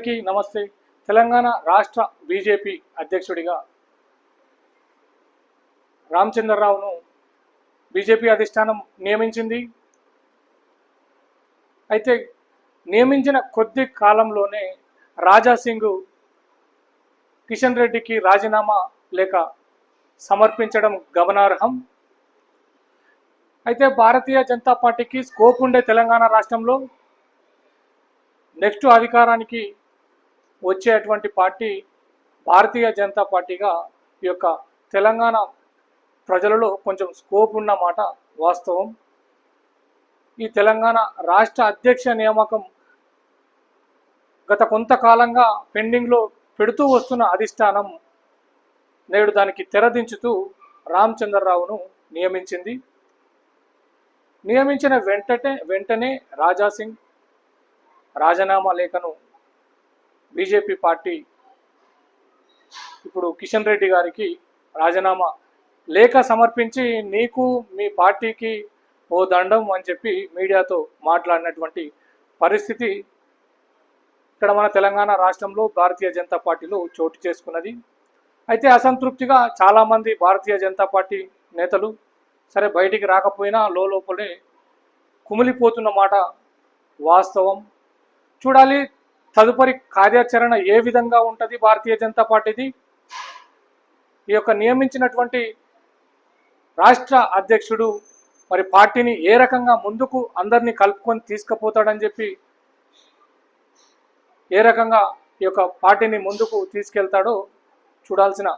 అందరికీ నమస్తే. తెలంగాణ రాష్ట్ర బీజేపీ అధ్యక్షుడిగా రామచంద్రరావును బీజేపీ అధిష్టానం నియమించింది. అయితే నియమించిన కొద్ది కాలంలోనే రాజా సింగ్ కిషన్ రెడ్డికి రాజీనామా లేక సమర్పించడం గమనార్హం. అయితే భారతీయ జనతా పార్టీకి స్కోప్ ఉండే తెలంగాణ రాష్ట్రంలో నెక్స్ట్ అధికారానికి వచ్చేటువంటి పార్టీ భారతీయ జనతా పార్టీగా ఈ యొక్క తెలంగాణ ప్రజలలో కొంచెం స్కోప్ ఉన్న మాట వాస్తవం. ఈ తెలంగాణ రాష్ట్ర అధ్యక్ష నియామకం గత కొంతకాలంగా పెండింగ్లో పెడుతూ వస్తున్న అధిష్టానం నేడు దానికి తెరదించుతూ రామచంద్రరావును నియమించింది. నియమించిన వెంటనే వెంటనే రాజాసింగ్ రాజీనామా లేఖను బీజేపీ పార్టీ ఇప్పుడు కిషన్ రెడ్డి గారికి రాజీనామా లేఖ సమర్పించి నీకు మీ పార్టీకి ఓ దండం అని చెప్పి మీడియాతో మాట్లాడినటువంటి పరిస్థితి ఇక్కడ మన తెలంగాణ రాష్ట్రంలో భారతీయ జనతా పార్టీలో చోటు చేసుకున్నది. అయితే అసంతృప్తిగా చాలామంది భారతీయ జనతా పార్టీ నేతలు సరే బయటికి రాకపోయినా లోపలే కుమిలిపోతున్న మాట వాస్తవం. చూడాలి తదుపరి కార్యాచరణ ఏ విధంగా ఉంటుంది భారతీయ జనతా పార్టీది? ఈ యొక్క నియమించినటువంటి రాష్ట్ర అధ్యక్షుడు మరి పార్టీని ఏ రకంగా ముందుకు అందరినీ కలుపుకొని తీసుకుపోతాడని చెప్పి ఏ రకంగా ఈ యొక్క పార్టీని ముందుకు తీసుకెళ్తాడో చూడాల్సిన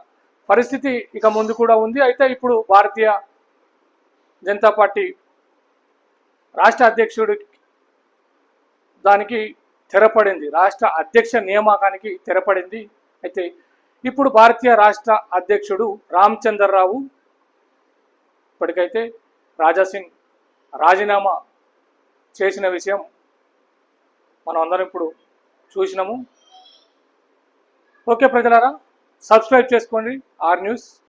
పరిస్థితి ఇక ముందు కూడా ఉంది. అయితే ఇప్పుడు భారతీయ జనతా పార్టీ రాష్ట్ర అధ్యక్షుడి దానికి తెరపడింది. రాష్ట్ర అధ్యక్ష నియామకానికి తెరపడింది. అయితే ఇప్పుడు భారతీయ రాష్ట్ర అధ్యక్షుడు రామచంద్రరావు ఇప్పటికైతే రాజాసింగ్ రాజీనామా చేసిన విషయం మనం అందరం ఇప్పుడు చూసినాము. ఓకే ప్రజలారా సబ్స్క్రైబ్ చేసుకోండి. R news.